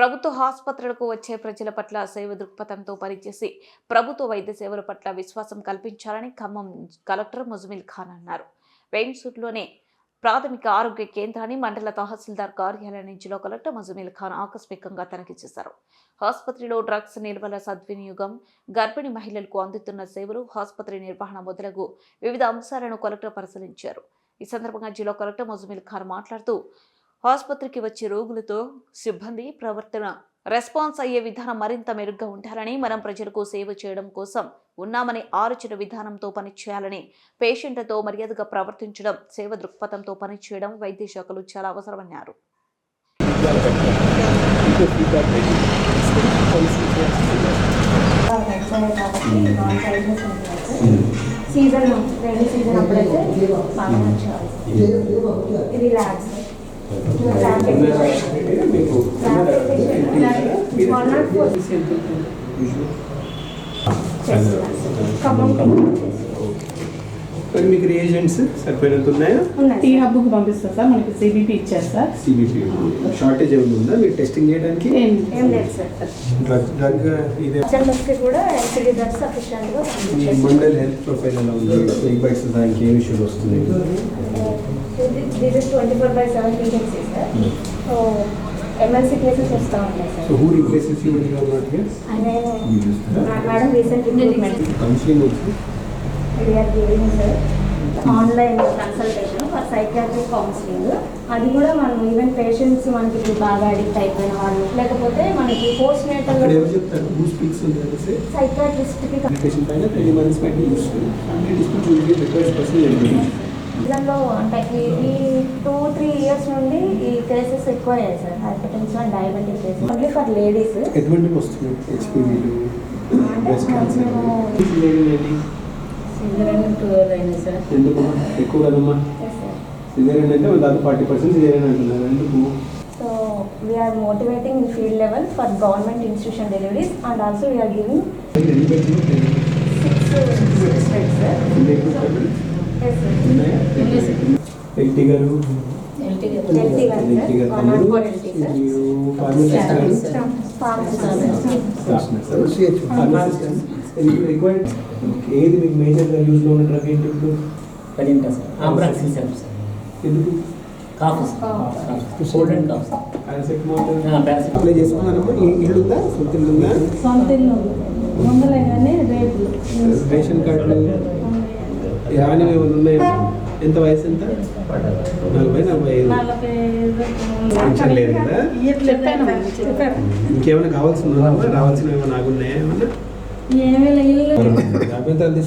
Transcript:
ప్రభుత్వ ఆసుపత్రులకు వచ్చే ప్రజల పట్ల సేవ దృక్పథంతో పనిచేసి ప్రభుత్వ వైద్య సేవల పట్ల విశ్వాసం కల్పించాలని ఖమ్మం కలెక్టర్ ముజమిల్ ఖాన్ అన్నారు. వెయిన్సూట్లోనే ప్రాథమిక ఆరోగ్య కేంద్రాన్ని మండల తహసీల్దార్ కార్యాలయం నుంచి కలెక్టర్ మజుమిల్ ఖాన్ ఆకస్మికంగా తనిఖీ చేశారు. ఆసుపత్రిలో డ్రగ్స్ నిల్వల సద్వినియోగం గర్భిణీ మహిళలకు అందుతున్న సేవలు ఆసుపత్రి నిర్వహణ మొదలగు వివిధ అంశాలను కలెక్టర్ పరిశీలించారు. ఈ సందర్భంగా జిల్లా కలెక్టర్ ముజమిల్ ఖాన్ మాట్లాడుతూ ఆసుపత్రికి వచ్చే రోగులతో సిబ్బంది ప్రవర్తన రెస్పాన్స్ అయ్యే విధానం మరింత మెరుగ్గా ఉండాలని మనం ప్రజలకు సేవ చేయడం కోసం ఉన్నామని ఆలోచన విధానంతో పనిచేయాలని పేషెంట్లతో మర్యాదగా ప్రవర్తించడం సేవ దృక్పథంతో పనిచేయడం వైద్య శాఖలు చాలా అవసరమన్నారు. సీజన్ సీజన్ అప్పుడైతే బాగా నచ్చాలి ఇది labs one not four Khammam మరి మీకు రియేజెంట్స్ సరిపోయినంత ఉన్నాయా? ఉన్నాయి టీ హబ్కి పంపిస్తారు సార్ మనకి సిబిపి ఇచ్చారు సార్ సిబిపి షార్టేజ్ ఏమైనా ఉందా మీరు టెస్టింగ్ చేయడానికి? ఏం లేదు సార్ డ్రగ్ డ్రగ్ ఇదే. హెచ్ఎంఎస్కి కూడా ఎల్సిడి డ్రగ్స్ సఫిషియెంట్గా మీ మండల్ హెల్త్ ప్రొఫైల్ ఎలా ఉంది? ఎగ్ బైట్స్ దానికి ఏం ఇష్యూస్ వస్తున్నాయి? This is twenty four by sir so cases వస్తూ so sir who replaces you in your not here అనే madam recent recruitment counselling we are giving sir online consultation for psychiatric counselling అది కూడా మనం even patients మనకి ఇప్పుడు బాగా addict అయిపోయిన వాళ్ళు. లేకపోతే మనకి పోస్ట్ నేటల్ దానిలో అంటే ఈ- టూ త్రీ ఇయర్స్ నుండి ఈ కేసెస్ ఎక్కువ అయ్యాయి sir hypertension diabetic cases only for ladies ఎటువంటి అంటే ఎందుకు ఎక్కువ కదమ్మా సిజేరియన్ అంటే దాదాపు ఫార్టీ పర్సెంట్ సిజేరియన్ అంటున్నారు ఎందుకు so we are motivating in field level for government institution deliveries and also we are giving LT గారు ఫార్మసిస్ట్ గారు రిక్వైర్డ్ ఏది మీకు మేజర్గా యూజ్లో ఉన్న డ్రగ్ ఏంటి ఇప్పుడు? కడింటా సార్? Ambroxol sir. ఎందుకు? Cough sir. Cold and cough paracetamol paracetamol apply చేసుకున్నారమ్మా ఈ ఇల్లు ఉందా? సొంత ఇల్లు ఉందా. సొంత ఇల్లు రేషన్ కార్డులు? రానివి ఏమైనా ఉన్నాయా? ఎంత వయసు ఎంత? నలభై నలభై ఐదు. పెన్షన్ లేదు కదా? ఇంకేమైనా కావాల్సిన ఉందా రావాల్సినవి ఏమైనా ఆగున్నాయా ఏమన్నా? ఏమీ ఇల్లు జాబితాలు తీసుకుని